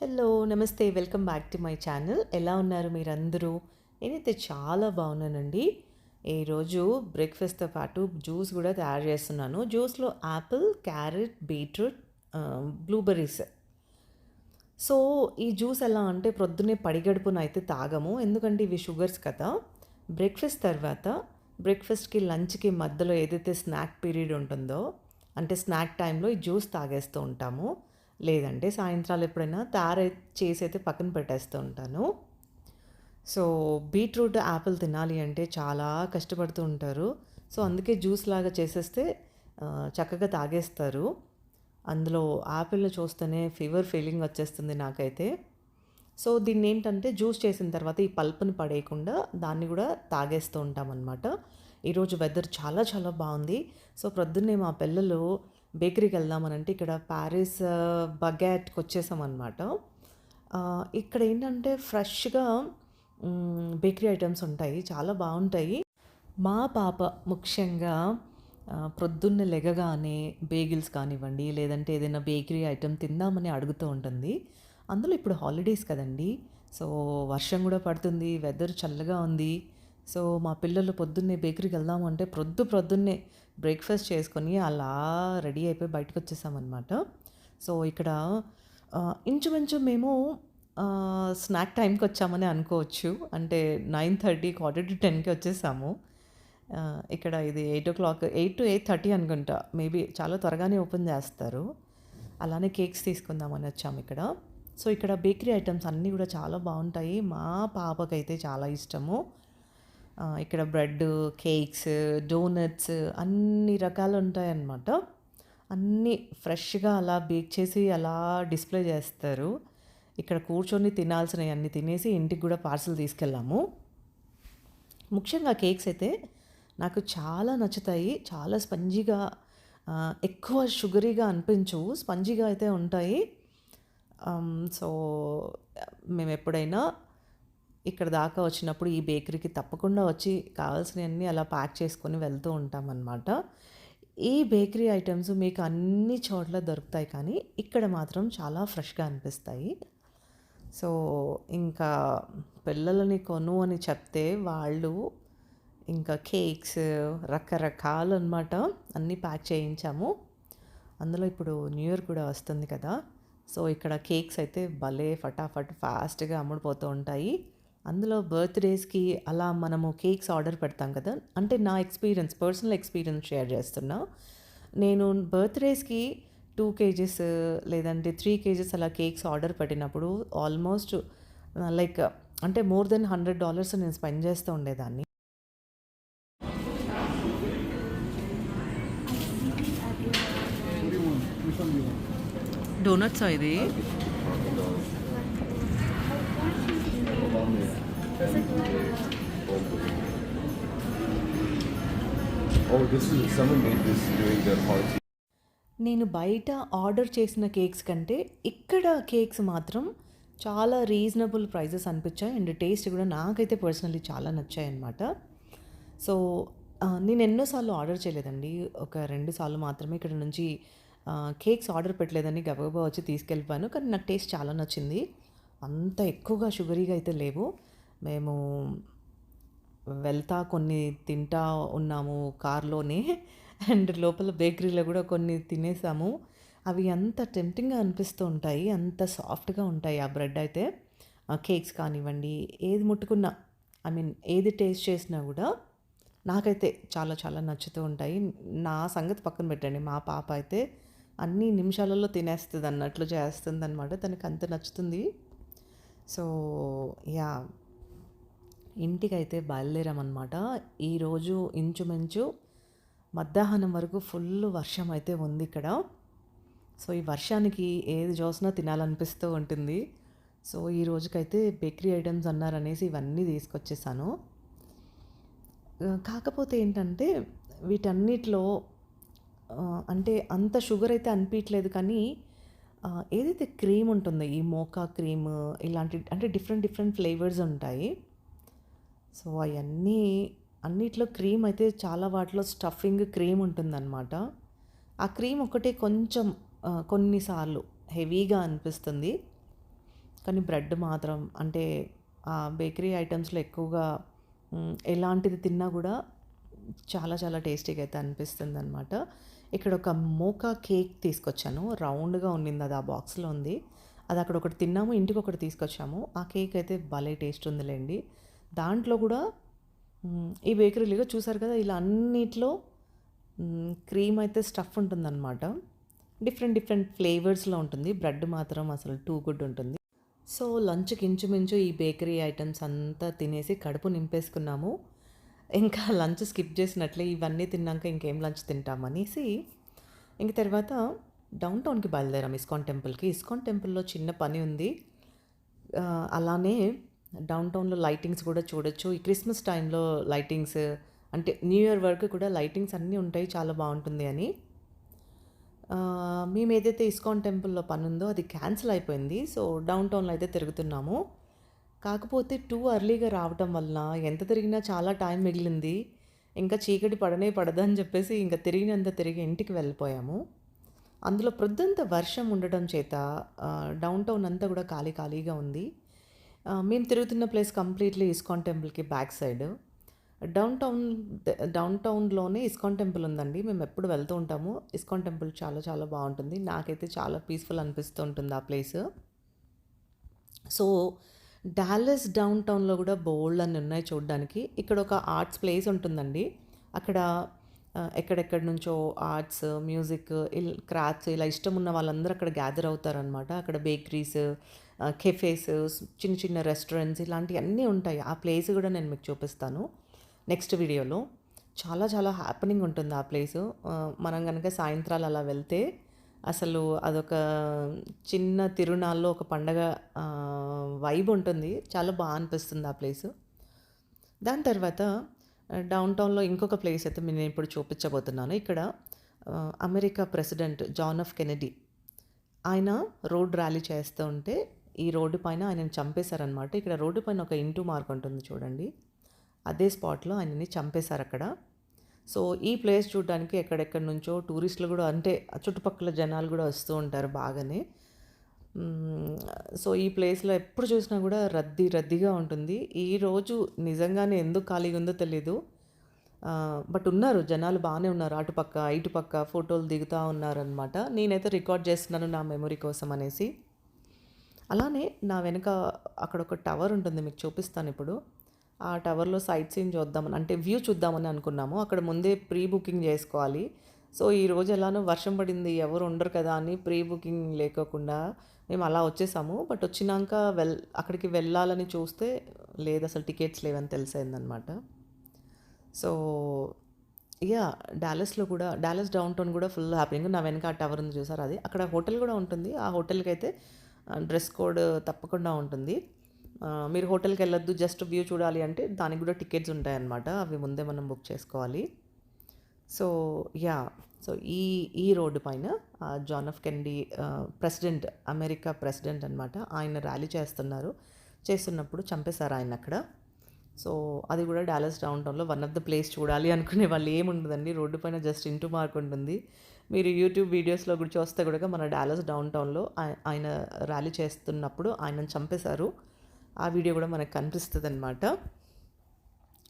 Hello నమస్తే. Welcome back to my channel. ఎలా ఉన్నారు మీరందరూ? నేనైతే చాలా బాగున్నానండి. ఈరోజు బ్రేక్ఫాస్ట్తో పాటు జ్యూస్ కూడా తయారు చేస్తున్నాను. జ్యూస్లో apple carrot beetroot blueberries. So ఈ జ్యూస్ ఎలా అంటే ప్రొద్దునే పడిగడుపున అయితే తాగము. ఎందుకంటే ఇవి షుగర్స్ కదా. బ్రేక్ఫాస్ట్ తర్వాత బ్రేక్ఫాస్ట్కి లంచ్కి మధ్యలో ఏదైతే స్నాక్ పీరియడ్ ఉంటుందో అంటే స్నాక్ టైంలో ఈ జ్యూస్ తాగేస్తూ ఉంటాము. లేదంటే సాయంత్రాలు ఎప్పుడైనా తయారై చేసి అయితే పక్కన పెట్టేస్తూ ఉంటాను. సో బీట్రూట్ యాపిల్ తినాలి అంటే చాలా కష్టపడుతూ ఉంటారు. సో అందుకే జ్యూస్ లాగా చేసేస్తే చక్కగా తాగేస్తారు. అందులో యాపిల్ చూస్తేనే ఫీవర్ ఫీలింగ్ వచ్చేస్తుంది నాకైతే. సో దీన్ని ఏంటంటే జ్యూస్ చేసిన తర్వాత ఈ పల్ప్ని పడేయకుండా దాన్ని కూడా తాగేస్తూ ఉంటామన్నమాట. ఈరోజు వెదర్ చాలా చాలా బాగుంది. సో ప్రొద్దున్నే మా పిల్లలు బేకరీకి వెళ్దామనంటే ఇక్కడ ప్యారిస్ బగ్యాట్కి వచ్చేసామన్నమాట. ఇక్కడ ఏంటంటే ఫ్రెష్గా బేకరీ ఐటమ్స్ ఉంటాయి. చాలా బాగుంటాయి. మా పాప ముఖ్యంగా ప్రొద్దున్న లెగగానే బేగిల్స్ కానివ్వండి లేదంటే ఏదైనా బేకరీ ఐటెం తిందామని అడుగుతూ ఉంటుంది. అందులో ఇప్పుడు హాలిడేస్ కదండి. సో వర్షం కూడా పడుతుంది వెదర్ చల్లగా ఉంది. సో మా పిల్లలు పొద్దున్నే బేకరీకి వెళ్దాము అంటే ప్రొద్దు ప్రొద్దున్నే బ్రేక్ఫాస్ట్ చేసుకొని అలా రెడీ అయిపోయి బయటకు వచ్చేసామన్నమాట. సో ఇక్కడ ఇంచుమించు మేము స్నాక్ టైంకి వచ్చామని అనుకోవచ్చు. అంటే నైన్ థర్టీ ఆల్రెడీ టెన్కి వచ్చేసాము. ఇక్కడ ఇది eight o'clock eight to eight thirty అనుకుంటా. మేబీ చాలా త్వరగానే ఓపెన్ చేస్తారు. అలానే కేక్స్ తీసుకుందామని వచ్చాము ఇక్కడ. సో ఇక్కడ బేకరీ ఐటమ్స్ అన్నీ కూడా చాలా బాగుంటాయి. మా పాపకైతే చాలా ఇష్టము. ఇక్కడ బ్రెడ్ కేక్స్ డోనట్స్ అన్ని రకాలు ఉంటాయన్నమాట. అన్నీ ఫ్రెష్గా అలా బేక్ చేసి అలా డిస్ప్లే చేస్తారు. ఇక్కడ కూర్చొని తినాల్సినవి అన్ని తినేసి ఇంటికి కూడా పార్సల్ తీసుకెళ్ళాము. ముఖ్యంగా కేక్స్ అయితే నాకు చాలా నచ్చుతాయి. చాలా స్పంజీగా ఎక్కువ షుగరీగా అనిపించవు. స్పంజీగా అయితే ఉంటాయి. సో మేము ఎప్పుడైనా ఇక్కడ దాకా వచ్చినప్పుడు ఈ బేకరీకి తప్పకుండా వచ్చి కావాల్సినవన్నీ అలా ప్యాక్ చేసుకొని వెళ్తూ ఉంటామన్నమాట. ఈ బేకరీ ఐటమ్స్ మీకు అన్ని చోట్ల దొరుకుతాయి కానీ ఇక్కడ మాత్రం చాలా ఫ్రెష్గా అనిపిస్తాయి. సో ఇంకా పిల్లలని కొను అని చెప్తే వాళ్ళు ఇంకా కేక్స్ రకరకాలు అనమాట అన్నీ ప్యాక్ చేయించాము. అందులో ఇప్పుడు న్యూ ఇయర్ కూడా వస్తుంది కదా. సో ఇక్కడ కేక్స్ అయితే భలే ఫటాఫట్ ఫాస్ట్గా అమ్ముడుపోతూ ఉంటాయి. అందులో బర్త్డేస్కి అలా మనము కేక్స్ ఆర్డర్ పెడతాం కదా అంటే నా ఎక్స్పీరియన్స్ పర్సనల్ ఎక్స్పీరియన్స్ షేర్ చేస్తున్నా. నేను బర్త్డేస్కి టూ కేజెస్ లేదంటే త్రీ కేజెస్ అలా కేక్స్ ఆర్డర్ పెట్టినప్పుడు ఆల్మోస్ట్ లైక్ అంటే మోర్ దెన్ హండ్రెడ్ డాలర్స్ నేను స్పెండ్ చేస్తూ ఉండేదాన్ని. డోనట్స్ ఇది? నేను బయట ఆర్డర్ చేసిన కేక్స్ కంటే ఇక్కడ కేక్స్ మాత్రం చాలా రీజనబుల్ ప్రైజెస్ అనిపించాయి. అండ్ టేస్ట్ కూడా నాకైతే పర్సనల్లీ చాలా నచ్చాయి అన్నమాట. సో నేను ఎన్నోసార్లు ఆర్డర్ చేయలేదండి. ఒక రెండు సార్లు మాత్రమే ఇక్కడ నుంచి కేక్స్ ఆర్డర్ పెట్టలేదని గబగబా వచ్చి తీసుకెళ్ళిపోయాను. కానీ నాకు టేస్ట్ చాలా నచ్చింది. అంత ఎక్కువగా షుగరీగా అయితే లేవు. మేము వెళ్తా కొన్ని తింటా ఉన్నాము కార్లోనే. అండ్ లోపల బేకరీలో కూడా కొన్ని తినేసాము. అవి అంత టెంప్టింగ్గా అనిపిస్తూ ఉంటాయి అంత సాఫ్ట్గా ఉంటాయి ఆ బ్రెడ్ అయితే. కేక్స్ కానివ్వండి ఏది ముట్టుకున్నా ఐ మీన్ ఏది టేస్ట్ చేసినా కూడా నాకైతే చాలా చాలా నచ్చుతూ ఉంటాయి. నా సంగతి పక్కన పెట్టండి మా పాప అయితే అన్ని నిమిషాలలో తినేస్తుంది అన్నట్లు చేస్తుంది అనమాట తనకు అంత నచ్చుతుంది. So yeah. ఇంటికైతే బయలుదేరామన్నమాట. ఈరోజు ఇంచుమించు మధ్యాహ్నం వరకు ఫుల్ వర్షం అయితే ఉంది ఇక్కడ. సో ఈ వర్షానికి ఏది చూసినా తినాలనిపిస్తూ ఉంటుంది. సో ఈ రోజుకైతే బేకరీ ఐటమ్స్ అన్నారనేసి ఇవన్నీ తీసుకొచ్చేసాను. కాకపోతే ఏంటంటే వీటన్నిటిలో అంటే అంత షుగర్ అయితే అనిపించలేదు కానీ ఏదైతే క్రీమ్ ఉంటుందో ఈ మోకా క్రీమ్ ఇలాంటి అంటే డిఫరెంట్ డిఫరెంట్ ఫ్లేవర్స్ ఉంటాయి. సో అవన్నీ అన్నిట్లో క్రీమ్ అయితే చాలా వాటిలో స్టఫింగ్ క్రీమ్ ఉంటుందన్నమాట ఆ క్రీమ్ ఒకటే కొంచెం కొన్నిసార్లు హెవీగా అనిపిస్తుంది కానీ బ్రెడ్ మాత్రం అంటే ఆ బేకరీ ఐటమ్స్‌లో ఎక్కువగా ఎలాంటిది తిన్నా కూడా చాలా చాలా టేస్టీగా అయితే అనిపిస్తుంది అనమాట ఇక్కడ ఒక మోకా కేక్ తీసుకొచ్చాను. రౌండ్‌గా ఉండింది అది ఆ బాక్స్‌లో ఉంది. అది అక్కడ ఒకటి తిన్నాము. ఇంటికొకటి తీసుకొచ్చాము. ఆ కేక్ అయితే భలే టేస్ట్ ఉందిలేండి దాంట్లో కూడా ఈ బేకరీలో చూసారు కదా! ఇలా అన్నిట్లో క్రీమ్ అయితే స్టఫ్ ఉంటుందన్నమాట డిఫరెంట్ డిఫరెంట్ ఫ్లేవర్స్‌లో ఉంటుంది. బ్రెడ్ మాత్రం అసలు టూ గుడ్ ఉంటుంది. సో, లంచ్‌కి ఇంచుమించు ఈ బేకరీ ఐటమ్స్ అంతా తినేసి కడుపు నింపేసుకున్నాము. ఇంకా లంచ్ స్కిప్ చేసినట్లే ఇవన్నీ తిన్నాక ఇంకేం లంచ్ తింటామనేసి ఇంక తర్వాత డౌన్ టౌన్‌కి బయలుదేరాం ఇస్కాన్ టెంపుల్‌కి. ఇస్కాన్ టెంపుల్‌లో చిన్న పని ఉంది. అలానే డౌన్ టౌన్‌లో లైటింగ్స్ కూడా చూడొచ్చు. ఈ క్రిస్మస్ టైంలో లైటింగ్స్ అంటే న్యూ ఇయర్ వరకు కూడా లైటింగ్స్ అన్నీ ఉంటాయి. చాలా బాగుంటుంది అని. మేము ఏదైతే ఇస్కాన్ టెంపుల్‌లో పని ఉందో అది క్యాన్సిల్ అయిపోయింది. సో, డౌన్ టౌన్‌లో అయితే తిరుగుతున్నాము. కాకపోతే టూ అర్లీగా రావటం వలన ఎంత తిరిగినా చాలా టైం మిగిలింది. ఇంకా చీకటి పడనే పడదని చెప్పేసి ఇంకా తిరిగినంత తిరిగి ఇంటికి వెళ్ళిపోయాము. అందులో ప్రొద్దంత వర్షం ఉండటం చేత డౌన్ టౌన్ అంతా కూడా ఖాళీ ఖాళీగా ఉంది. మేము తిరుగుతున్న ప్లేస్ కంప్లీట్‌లీ ఇస్కాన్ టెంపుల్‌కి బ్యాక్ సైడ్. డౌన్ టౌన్ డౌన్ టౌన్‌లోనే ఇస్కాన్ టెంపుల్ ఉందండి. మేము ఎప్పుడు వెళ్తూ ఉంటాము. ఇస్కాన్ టెంపుల్ చాలా చాలా బాగుంటుంది నాకైతే చాలా పీస్‌ఫుల్ అనిపిస్తూ ఉంటుంది ఆ ప్లేస్. సో, డాలస్ డౌన్ టౌన్‌లో కూడా బోల్డ్ అని ఉన్నాయి చూడ్డానికి. ఇక్కడ ఒక ఆర్ట్స్ ప్లేస్ ఉంటుందండి. అక్కడ ఎక్కడెక్కడ ఎక్కడెక్కడి నుంచో ఆర్ట్స్, మ్యూజిక్, ఇల్ క్రాఫ్ట్స్ ఇలా ఇష్టం ఉన్న వాళ్ళందరూ అక్కడ గ్యాదర్ అవుతారనమాట. అక్కడ బేకరీస్, కెఫేస్, చిన్న చిన్న రెస్టారెంట్స్ ఇలాంటివన్నీ ఉంటాయి. ఆ ప్లేస్ కూడా నేను మీకు చూపిస్తాను నెక్స్ట్ వీడియోలో. చాలా చాలా హ్యాపెనింగ్ ఉంటుంది ఆ ప్లేసు. మనం కనుక సాయంత్రాలు అలా వెళ్తే అసలు అదొక చిన్న తిరునాళ్ళలో ఒక పండగ వైబ్ ఉంటుంది. చాలా బాగా అనిపిస్తుంది ఆ ప్లేసు. దాని తర్వాత డౌన్ టౌన్‌లో ఇంకొక ప్లేస్ అయితే నేను ఇప్పుడు చూపించబోతున్నాను. ఇక్కడ America president John F Kennedy ఆయన రోడ్ ర్యాలీ చేస్తూ ఉంటే ఈ రోడ్డు పైన ఆయనని చంపేశారనమాట. ఇక్కడ రోడ్డు పైన ఒక ఇంటూ మార్క్ ఉంటుంది చూడండి. అదే స్పాట్‌లో ఆయనని చంపేశారక్కడ. సో, ఈ ప్లేస్ చూడడానికి ఎక్కడెక్కడి నుంచో టూరిస్టులు కూడా అంటే చుట్టుపక్కల జనాలు కూడా వస్తూ ఉంటారు బాగానే. సో, ఈ ప్లేస్‌లో ఎప్పుడు చూసినా కూడా రద్దీ రద్దీగా ఉంటుంది. ఈరోజు నిజంగానే ఎందుకు ఖాళీగా ఉందో తెలీదు. బట్ ఉన్నారు జనాలు బాగానే ఉన్నారు. అటుపక్క, ఇటుపక్క ఫోటోలు దిగుతా ఉన్నారనమాట. నేనైతే రికార్డ్ చేస్తున్నాను నా మెమరీ కోసం అనేసి. అలానే నా వెనక అక్కడ ఒక టవర్ ఉంటుంది మీకు చూపిస్తాను ఇప్పుడు ఆ టవర్‌లో సైట్ సీన్ చూద్దామని అంటే వ్యూ చూద్దామని అనుకున్నాము. అక్కడ ముందే ప్రీ బుకింగ్ చేసుకోవాలి. సో, ఈరోజు ఎలానో వర్షం పడింది. ఎవరు ఉండరు కదా అని ప్రీ బుకింగ్ లేకోకుండా మేము అలా వచ్చేసాము. బట్ వచ్చినాక వెల్ అక్కడికి వెళ్ళాలని చూస్తే లేదు అసలు టికెట్స్ లేవని తెలిసిందనమాట. సో, యా డాలస్‌లో కూడా డాలస్ డౌన్ టౌన్ కూడా ఫుల్ హ్యాపీనింగ్ నా వెనక ఆ టవర్ ఉంది చూసారు అది. అక్కడ హోటల్ కూడా ఉంటుంది. ఆ హోటల్కి అయితే డ్రెస్ కోడ్ తప్పకుండా ఉంటుంది. మీరు హోటల్కి వెళ్ళొద్దు జస్ట్ వ్యూ చూడాలి అంటే దానికి కూడా టికెట్స్ ఉంటాయన్నమాట. అవి ముందే మనం బుక్ చేసుకోవాలి. సో, యా సో, ఈ ఈ రోడ్డు పైన John F Kennedy president America president అనమాట. ఆయన ర్యాలీ చేస్తున్నారు. చేస్తున్నప్పుడు చంపేశారు అక్కడ సో, అది కూడా డాలస్ డౌన్ టౌన్‌లో వన్ ఆఫ్ ద ప్లేస్ చూడాలి అనుకునే వాళ్ళు ఏముండదండి. రోడ్డు పైన జస్ట్ ఇంటూ మార్క్ ఉంటుంది. మీరు యూట్యూబ్ వీడియోస్‌లో కూడా చూస్తే కూడా మన డాలస్ డౌన్ టౌన్‌లో ఆయన ర్యాలీ చేస్తున్నప్పుడు ఆయనను చంపేశారు. ఆ వీడియో కూడా మనకు కనిపిస్తుంది అనమాట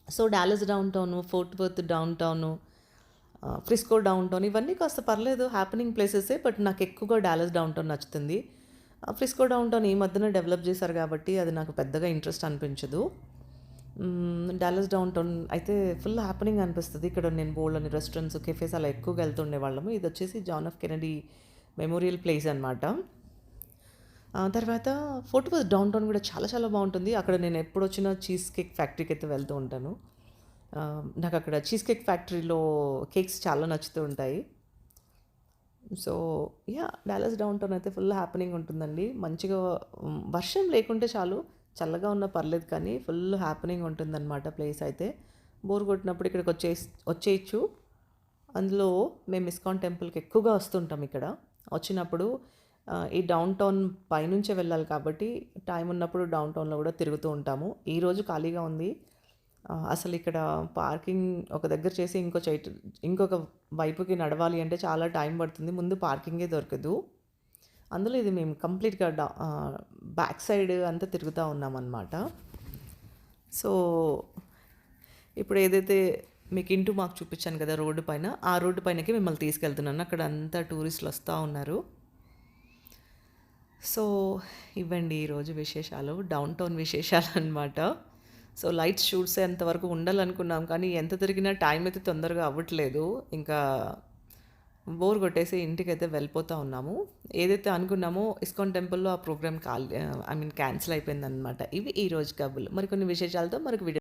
so, Dallas downtown, Fort Worth downtown, Frisco downtown ఇవన్నీ కాస్త పర్లేదు హ్యాపెనింగ్ ప్లేసెసే. బట్ నాకు ఎక్కువగా డాలస్ డౌన్ టౌన్ నచ్చుతుంది. ఫ్రిస్కో డౌన్ టౌన్ ఈ మధ్యన డెవలప్ చేశారు కాబట్టి అది నాకు పెద్దగా ఇంట్రెస్ట్ అనిపించదు. డాలస్ డౌన్ టౌన్ అయితే ఫుల్ హ్యాపెనింగ్ అనిపిస్తుంది ఇక్కడ నేను బోల్డ్ అని రెస్టారెంట్స్, కెఫేస్ అలా ఎక్కువగా వెళ్తుండేవాళ్ళము. ఇదొచ్చేసి John F Kennedy memorial place అనమాట. తర్వాత ఫోర్ట్ వర్త్ డౌన్ టౌన్ కూడా చాలా చాలా బాగుంటుంది అక్కడ నేను ఎప్పుడొచ్చినా చీజ్ కేక్ ఫ్యాక్టరీకి అయితే వెళ్తూ ఉంటాను. నాకు అక్కడ చీజ్ కేక్ ఫ్యాక్టరీలో కేక్స్ చాలా నచ్చుతూ ఉంటాయి. So, yeah Dallas downtown అయితే ఫుల్ హ్యాపెనింగ్ ఉంటుందండి. మంచిగా వర్షం లేకుంటే చాలు. చల్లగా ఉన్నా పర్లేదు కానీ ఫుల్ హ్యాపెనింగ్ ఉంటుందన్నమాట ప్లేస్ అయితే. బోర్ కొట్టినప్పుడు ఇక్కడికి వచ్చే వచ్చేయచ్చు అందులో మేము ఇస్కాన్ టెంపుల్‌కి ఎక్కువగా వస్తుంటాం ఇక్కడ. వచ్చినప్పుడు ఈ డౌన్ టౌన్ పైనుంచే వెళ్ళాలి కాబట్టి టైం ఉన్నప్పుడు డౌన్ టౌన్‌లో కూడా తిరుగుతూ ఉంటాము. ఈరోజు ఖాళీగా ఉంది. అసలు ఇక్కడ పార్కింగ్ ఒక దగ్గర చేసి ఇంకో చైట్ ఇంకొక వైపుకి నడవాలి అంటే చాలా టైం పడుతుంది. ముందు పార్కింగే దొరకదు. అందులో ఇది మేము కంప్లీట్‌గా డ బ్యాక్ సైడ్ అంతా తిరుగుతూ ఉన్నామన్నమాట. సో ఇప్పుడు ఏదైతే మీకు ఇంటూ మాకు చూపించాను కదా రోడ్డు పైన ఆ రోడ్డు పైనకి మిమ్మల్ని తీసుకెళ్తున్నాను. అక్కడ అంతా టూరిస్టులు వస్తూ ఉన్నారు. సో ఇవ్వండి ఈరోజు విశేషాలు. డౌన్ టౌన్ విశేషాలు అనమాట సో లైట్స్ షూట్స్ ఎంతవరకు ఉండాలనుకున్నాం కానీ ఎంత తిరిగినా టైం అయితే తొందరగా అవ్వట్లేదు. ఇంకా బోర్ కొట్టేసి ఇంటికైతే వెళ్ళిపోతూ ఉన్నాము. ఏదైతే అనుకున్నామో ఇస్కాన్ టెంపుల్లో ఆ program call I mean cancel అయిపోయిందనమాట ఇవి ఈ రోజు కబులు మరికొన్ని విశేషాలతో మరొక వీడియో